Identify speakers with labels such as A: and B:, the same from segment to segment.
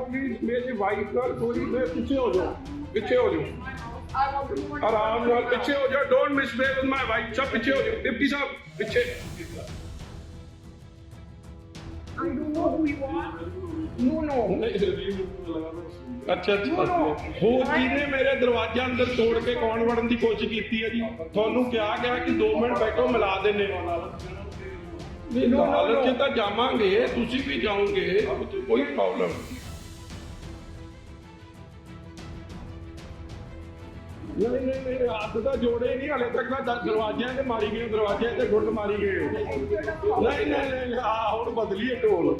A: Please ਮੇਰੀ wife ਨਾਲ ਥੋੜੀ ਮੈਂ ਪਿੱਛੇ ਹੋ ਜਾਓ ਪਿੱਛੇ ਹੋ ਜਾਓ ਆਰਾਮ ਨਾਲ ਪਿੱਛੇ ਹੋ ਜਾਓ don't misbehave with my wife ਸਭ ਪਿੱਛੇ ਹੋ ਜਾਓ ਡਿਪਟੀ ਸਾਹਿਬ ਪਿੱਛੇ।
B: I don't know who you are. No, no.
A: ਅੱਛਾ ਅੱਛਾ। ਹੋਰ ਕਿਹਨੇ ਮੇਰੇ ਦਰਵਾਜ਼ੇ ਅੰਦਰ ਤੋੜ ਕੇ ਕੌਣ ਵੜਨ ਦੀ ਕੋਸ਼ਿਸ਼ ਕੀਤੀ ਹੈ ਜੀ? ਤੁਹਾਨੂੰ ਕਿਹਾ ਗਿਆ ਕਿ 2 ਮਿੰਟ ਬੈਠੋ ਮਿਲਾ ਦਿੰਨੇ ਨਹੀਂ ਅਦਾਲਤ 'ਚ ਤਾਂ ਜਾਵਾਂਗੇ ਤੁਸੀਂ ਵੀ ਜਾਓਗੇ ਕੋਈ ਪ੍ਰੋਬਲਮ ਨਹੀਂ ਨਹੀਂ ਨਹੀਂ, ਹੱਥ ਤਾਂ ਜੋੜੇ ਨਹੀਂ, ਹਲੇ ਤੱਕ ਤਾਂ ਦਰਵਾਜ਼ਿਆਂ ਤੇ ਮਾਰੀ ਗਏ, ਦਰਵਾਜ਼ਿਆਂ ਤੇ ਗੁੱਟ ਮਾਰੀ ਗਏ। ਨਹੀਂ ਨਹੀਂ ਨਹੀਂ ਆ ਹੁਣ ਬਦਲੀਏ ਢੋਲ।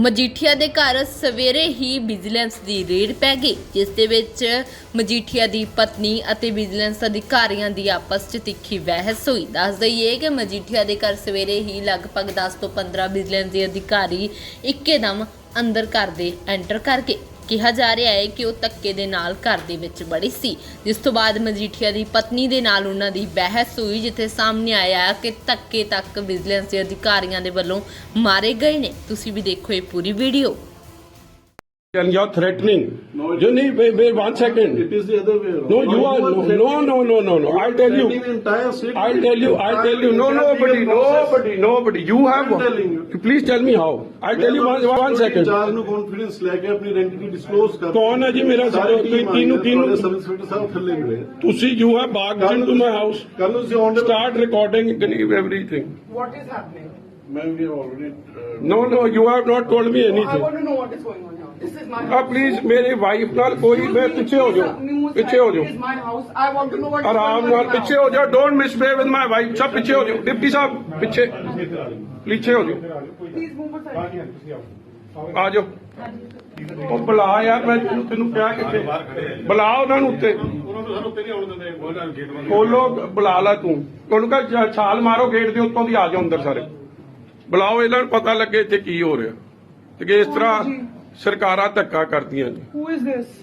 C: ਮਜੀਠੀਆ ਦੇ ਘਰ ਸਵੇਰੇ ਹੀ ਵਿਜੀਲੈਂਸ ਦੀ ਰੇਡ ਪੈ ਗਈ, ਜਿਸ ਦੇ ਵਿੱਚ ਮਜੀਠੀਆ ਦੀ ਪਤਨੀ ਅਤੇ ਵਿਜੀਲੈਂਸ ਅਧਿਕਾਰੀਆਂ ਦੀ ਆਪਸ 'ਚ ਤਿੱਖੀ ਬਹਿਸ ਹੋਈ। ਦੱਸ ਦਈਏ ਕਿ ਮਜੀਠੀਆ ਦੇ ਘਰ ਸਵੇਰੇ ਹੀ ਲਗਭਗ 10 ਤੋਂ 15 ਵਿਜੀਲੈਂਸ ਦੇ ਅਧਿਕਾਰੀ ਇੱਕੇਦਮ ਅੰਦਰ ਘਰ ਦੇ ਐਂਟਰ ਕਰਕੇ ਕਿਹਾ ਜਾ ਰਿਹਾ ਹੈ ਕਿ ਉਹ ਧੱਕੇ ਦੇ ਨਾਲ ਘਰ ਦੇ ਵਿੱਚ ਬੜੀ ਸੀ। ਜਿਸ ਤੋਂ ਬਾਅਦ ਮਜੀਠੀਆ ਦੀ ਪਤਨੀ ਦੇ ਨਾਲ ਉਹਨਾਂ ਦੀ ਬਹਿਸ ਹੋਈ, ਜਿੱਥੇ ਸਾਹਮਣੇ ਆਇਆ ਕਿ ਧੱਕੇ ਤੱਕ ਵਿਜੀਲੈਂਸ ਦੇ ਅਧਿਕਾਰੀਆਂ ਦੇ ਵੱਲੋਂ ਮਾਰੇ ਗਏ ਨੇ। ਤੁਸੀਂ ਵੀ ਦੇਖੋ ਇਹ ਪੂਰੀ video.
A: And you're threatening.
D: No, it
A: you
D: is-
A: need wait, wait one second.
D: It is the other way around.
A: No, you are no,
D: threatening-
A: no, no, no, no, no.
D: You
A: I'll
D: are
A: tell you.
D: threatening the entire city.
A: I'll tell you. I'll tell you. No,
D: Entire
A: nobody,
D: legal process.
A: nobody, nobody. You have.
D: I'm telling you.
A: Please tell me how. I'll tell you one, one second.
D: ਚਾਰ ਨੂੰ confidence ਲੈ ਕੇ ਆਪਣੀ ਆਇਡੈਂਟੀ disclose ਕਰ
A: ਕੌਣ ਹੈ ਜੀ ਮੇਰਾ
D: ਸਾਰੀ
A: sir?
D: team
A: ਕਿਹਨੂੰ-
D: ਆਈ ਹੈ,
A: ਕਿਹਨੂੰ-
D: ਤੁਹਾਡੇ ਸਬ ਇੰਸਪੈਕਟਰ ਸਾਹਿਬ ਥੱਲੇ ਮਿਲੇ
A: ਤੁਸੀਂ you have barged into my house.
D: ਕੱਲ ਨੂੰ ਤੁਸੀਂ ਆਨ
A: Start recording everything.
B: What is happening?
D: ਮੈਂ ਵੀ already
A: No, no, you have not told me
B: I
A: anything.
B: want to house.
A: please, ਮੇਰੀ ਵਾਈਫ ਨਾਲ ਕੋਈ ਮੈਂ ਪਿੱਛੇ ਹੋ ਜਾਓ ਪਿੱਛੇ ਹੋ ਜਾਓ। ਆਰਾਮ ਨਾਲ ਪਿੱਛੇ. ਹੋ ਜਾਓ don't misbehave with my wife ਸਭ ਪਿੱਛੇ ਹੋ ਜਾਓ। ਡਿਪਟੀ ਸਾਹਿਬ ਪਿੱਛੇ ਪਿੱਛੇ ਹੋ ਜਾਓ. ਆ ਜਾਓ। ਉਹ ਬੁਲਾ ਯਾਰ ਮੈਂ ਤੈਨੂੰ ਤੈਨੂੰ ਕਿਹਾ ਕਿੱਥੇ ਬੁਲਾ ਉਹਨਾਂ ਨੂੰ ਉੱਤੇ।
D: ਉਹਨਾਂ ਨੂੰ ਸਾਨੂੰ ਉੱਤੇ ਨਹੀਂ ਆਉਣ ਦਿੰਦੇ ਉਹਨਾਂ ਗੇਟ ਬੰਦ
A: ਖੋਲੋ ਬੁਲਾ ਲੈ ਤੂੰ। ਉਹਨੂੰ ਕਹ ਛਾਲ ਮਾਰੋ ਗੇਟ ਦੇ ਉੱਤੋਂ ਦੀ ਆ ਜਾਓ ਅੰਦਰ ਸਾਰੇ। ਬੁਲਾਓ ਇਹਨਾਂ ਨੂੰ ਪਤਾ ਲੱਗੇ ਇੱਥੇ ਕੀ ਹੋ ਰਿਹਾ। ਤੇ ਕਿ ਇਸ ਤਰ੍ਹਾਂ ਸਰਕਾਰਾਂ ਧੱਕਾ ਕਰਦੀਆਂ ਨੇ
B: Who is this?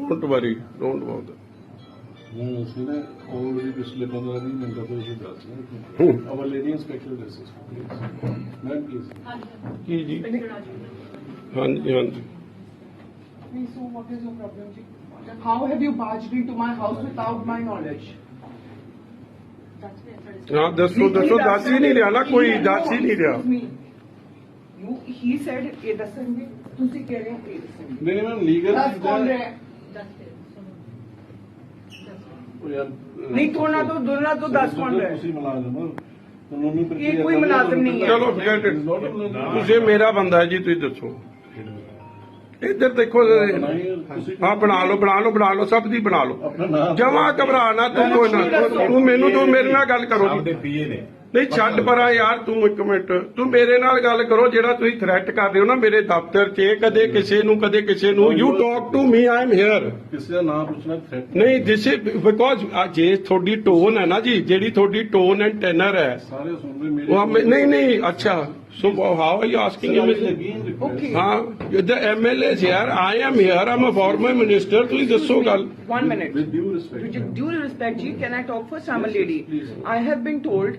A: Don't worry don't about
D: ਨਹੀਂ ਅਸੀਂ ਨੇ ਆਲਰੇਡੀ ਪਿਛਲੇ 15 20 ਮਿੰਟਾਂ ਤੋਂ ਇਹ ਦੱਸ ਰਹੇ
A: ਹੂੰ।
D: ਹਾਂ ਦਿਸ ਇਜ਼
A: ਕੀ ਜੀ ਹਾਂਜੀ ਹਾਂਜੀ
B: Please, so what is your problem? ji? How have you barged into my house without my knowledge?
A: ਹਾਂ ਦੱਸੋ ਦੱਸੋ ਦੱਸ ਹੀ ਨਹੀਂ ਰਿਹਾ ਨਾ ਕੋਈ ਦੱਸ ਹੀ ਨਹੀਂ ਰਿਹਾ
B: Excuse me. ਇਹ ਦੱਸਣਗੇ ਤੁਸੀਂ ਕਹਿ ਰਹੇ ਹੋ ਇਹ ਦੱਸਣਗੇ।
D: ਨਹੀਂ ਨਹੀਂ ਮੈਮ ਲੀਗਲ
B: ਦੱਸ ਕੌਣ ਰਿਹਾ ਹੈ? ਨਹੀਂ, ਥੋੜ੍ਹਾ ਤੋਂ ਦੋਨਾਂ ਤੋਂ ਦੱਸ ਕੌਣ ਰਿਹਾ ਹੈ?
D: ਤੁਸੀਂ ਮੁਲਾਜ਼ਮ ਹੋ। ਕਾਨੂੰਨੀ ਪ੍ਰਕਿਰਿਆ
B: ਇਹ ਕੋਈ ਮੁਲਾਜ਼ਮ ਨਹੀਂ ਹੈ।
A: ਚਲੋ forget it. ਤੁਸੀਂ ਮੇਰਾ ਬੰਦਾ ਹੈ ਜੀ ਤੁਸੀਂ ਦੱਸੋ। ਇੱਧਰ ਦੇਖੋ ਹਾਂ ਬਣਾ ਲਓ ਬਣਾ ਲਓ ਬਣਾ ਲਓ ਸਭ ਦੀ ਬਣਾ ਲਓ।
D: ਆਪਣਾ ਨਾਮ
A: ਜਮਾ ਘਬਰਾ ਨਾ ਤੂੰ ਕੋਈ ਨਾ ਤੂੰ ਮੈਨੂੰ ਤੂੰ ਮੇਰੇ ਨਾਲ ਗੱਲ ਕਰੋ ਜੀ।
E: ਪੀਏ ਨੇ।
A: ਨਹੀਂ ਛੱਡ ਪਰਾਂ ਯਾਰ ਤੂੰ ਇੱਕ ਮਿੰਟ। ਤੂੰ ਮੇਰੇ ਨਾਲ ਗੱਲ ਕਰੋ ਜਿਹੜਾ ਤੁਸੀਂ ਥ੍ਰੈਟ ਕਰਦੇ ਹੋ ਨਾ ਮੇਰੇ ਦਫ਼ਤਰ 'ਚ ਕਦੇ ਕਿਸੇ ਨੂੰ ਕਦੇ ਕਿਸੇ ਨੂੰ। You talk to me I am here
D: ਕਿਸੇ ਦਾ ਨਾਮ ਪੁੱਛਣਾ ਥ੍ਰੈਟ
A: ਨਹੀਂ ਦਿਸ ਇਜ਼ ਬਿਕੋਜ਼ ਜੇ ਤੁਹਾਡੀ ਟੋਨ ਹੈ ਨਾ ਜੀ ਜਿਹੜੀ ਤੁਹਾਡੀ ਟੋਨ ਐਂਡ ਟੈਨਰ ਹੈ।
D: ਸਾਰੇ ਸੁਣ ਰਹੇ ਮੇਰੇ
A: ਉਹ ਹਮੇ- ਨਹੀਂ ਨਹੀਂ ਅੱਛਾ। So how are you asking him
B: Okay.
A: ਹਾਂ ਦ ਐਮਐਲਏ ਯਾਰ I am here um a farmer minister ਤੁਸੀਂ ਦੱਸੋ ਗੱਲ।
B: One minute.
D: With due respect
B: With due respect, Ji, can I talk first? I'm a lady. I have been told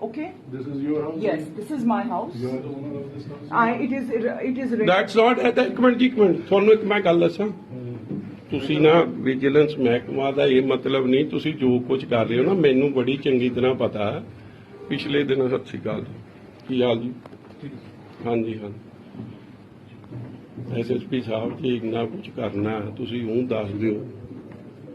B: Okay.
D: This is your house
B: Yes, this is my house.
D: You are the owner of this house
B: I. It is. It is.
A: That's not at ਇੱਕ minute ਜੀ, ਇੱਕ minute ਤੁਹਾਨੂੰ ਇੱਕ ਮੈਂ ਗੱਲ ਦੱਸਾਂ ਤੁਸੀਂ ਨਾ ਵਿਜੀਲੈਂਸ ਮਹਿਕਮਾ ਦਾ ਇਹ ਮਤਲਬ ਨਹੀਂ ਤੁਸੀਂ ਜੋ ਕੁਝ ਕਰ ਰਹੇ ਹੋ ਨਾ ਮੈਨੂੰ ਬੜੀ ਚੰਗੀ ਤਰ੍ਹਾਂ ਪਤਾ ਹੈ ਪਿਛਲੇ ਦਿਨ ਸਤਿ ਸ਼੍ਰੀ ਅਕਾਲ ਜੀ ਕੀ ਹਾਲ ਜੀ ਹਾਂਜੀ ਹਾਂਜੀ ਐਸਐਸਪੀ ਸਾਹਿਬ ਜੀ ਇੰਨਾ ਕੁਝ ਕਰਨਾ ਹੈ, ਤੁਸੀਂ ਉਹ ਦੱਸ ਦਿਓ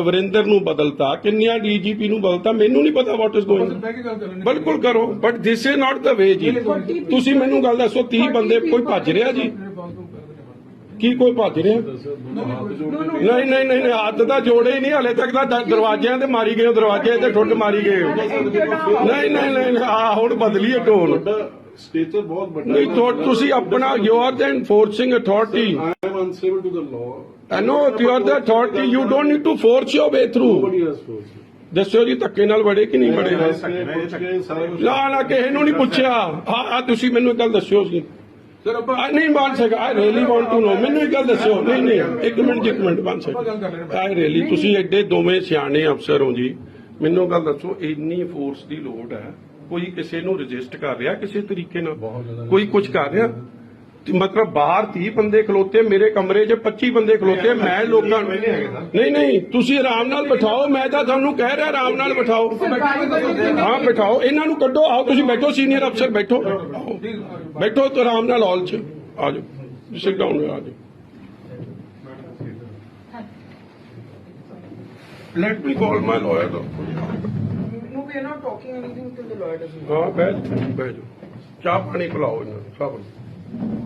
A: ਵਰਿੰਦਰ ਨੂੰ ਬਦਲਤਾ ਕਿੰਨਿਆਂ ਡੀਜੀਪੀ ਨੂੰ ਬਦਲਤਾ ਮੈਨੂੰ ਨਹੀਂ ਪਤਾ ਵਾਟ ਇਜ਼ ਗੋਇੰਗ ਬਿਲਕੁਲ ਕਰੋ but this is not the way ਜੀ। ਤੁਸੀਂ ਮੈਨੂੰ ਗੱਲ ਦੱਸੋ 30 ਬੰਦੇ ਕੋਈ ਭੱਜ ਰਿਹਾ ਜੀ? ਕੀ ਕੋਈ ਭੱਜ ਰਿਹਾ? ਨਹੀਂ ਨਹੀਂ ਨਹੀਂ ਨਹੀਂ, ਹੱਥ ਤਾਂ ਜੋੜੇ ਹੀ ਨਹੀਂ ਹਲੇ ਤੱਕ ਤਾਂ ਦ- ਦਰਵਾਜ਼ਿਆਂ ਤੇ ਮਾਰੀ ਗਏ ਦਰਵਾਜ਼ੇ ਤੇ ਠੁੱਡ ਮਾਰੀ ਗਏ ਨਹੀਂ ਨਹੀਂ ਨਹੀਂ ਆ ਹੁਣ ਬਦਲੀਏ ਟੋਨ
D: ਸਟੇਚਰ ਬਹੁਤ ਵੱਡਾ
A: ਨਹੀਂ ਤੁਸੀਂ ਆਪਣਾ you are the enforcing authority
D: I am answerable to the law
A: I know you are the authority you don't need to force your way through
D: nobody has force
A: ਦੱਸੋ ਜੀ ਧੱਕੇ ਨਾਲ ਵੜੇ ਕਿ ਨਹੀਂ ਵੜੇ? ਨਾ ਨਾ ਕਿਸੇ ਨੂੰ ਨਹੀਂ ਪੁੱਛਿਆ। ਹਾਂ ਹਾਂ ਤੁਸੀਂ ਮੈਨੂੰ ਇੱਕ ਗੱਲ ਦੱਸਿਓ ਸੀ
E: ਸਰ ਆਪਾਂ
A: I ਨਹੀਂ ਬਣ ਸਕਾ I really want to know ਮੈਨੂੰ ਇੱਕ ਗੱਲ ਦੱਸਿਓ। ਨਹੀਂ ਨਹੀਂ ਇੱਕ ਮਿੰਟ ਜੀ, ਇੱਕ ਮਿੰਟ ਬਣ ਸਕਾ ਆਈ ਰੀਲੀ ਤੁਸੀਂ ਐਡੇ ਦੋਵੇਂ ਸਿਆਣੇ ਅਫਸਰ ਹੋ ਜੀ। ਮੈਨੂੰ ਗੱਲ ਦੱਸੋ ਇੰਨੀ ਫੋਰਸ ਦੀ ਲੋੜ ਹੈ? ਕੋਈ ਕਿਸੇ ਨੂੰ ਰਜਿਸਟ ਕਰ ਰਿਹਾ ਕਿਸੇ ਤਰੀਕੇ ਨਾਲ? ਕੋਈ ਕੁਝ ਕਰ ਰਿਹਾ। ਮਤਲਬ ਬਾਹਰ 30 ਬੰਦੇ ਖਲੋਤੇ ਮੇਰੇ ਕਮਰੇ 'ਚ 25 ਬੰਦੇ ਖਲੋਤੇ ਮੈਂ ਲੋਕਾਂ ਨੂੰ ਨਹੀਂ ਨਹੀਂ ਤੁਸੀਂ ਆਰਾਮ ਨਾਲ ਬਿਠਾਓ ਮੈਂ ਤਾਂ ਤੁਹਾਨੂੰ ਕਹਿ ਰਿਹਾ ਆਰਾਮ ਨਾਲ ਬਿਠਾਓ। ਹਾਂ ਬਿਠਾਓ ਇਹਨਾਂ ਨੂੰ ਕੱਢੋ ਆਓ ਤੁਸੀਂ ਬੈਠੋ ਸੀਨੀਅਰ ਅਫਸਰ ਬੈਠੋ। ਬੈਠੋ ਤੇ ਆਰਾਮ ਨਾਲ ਹਾਲ 'ਚ ਆ ਜਾਓ ਸਿਟ ਡਾਊਨ ਆ ਜਾਓ। Let me call my lawyer
B: No, we are not talking anything till the lawyer doesn't.
A: ਹਾਂ ਬਹਿ ਜਾਓ। ਚਾਹ ਪਾਣੀ ਪਿਲਾਓ ਇਹਨਾਂ ਨੂੰ ਸਭ ਨੂੰ।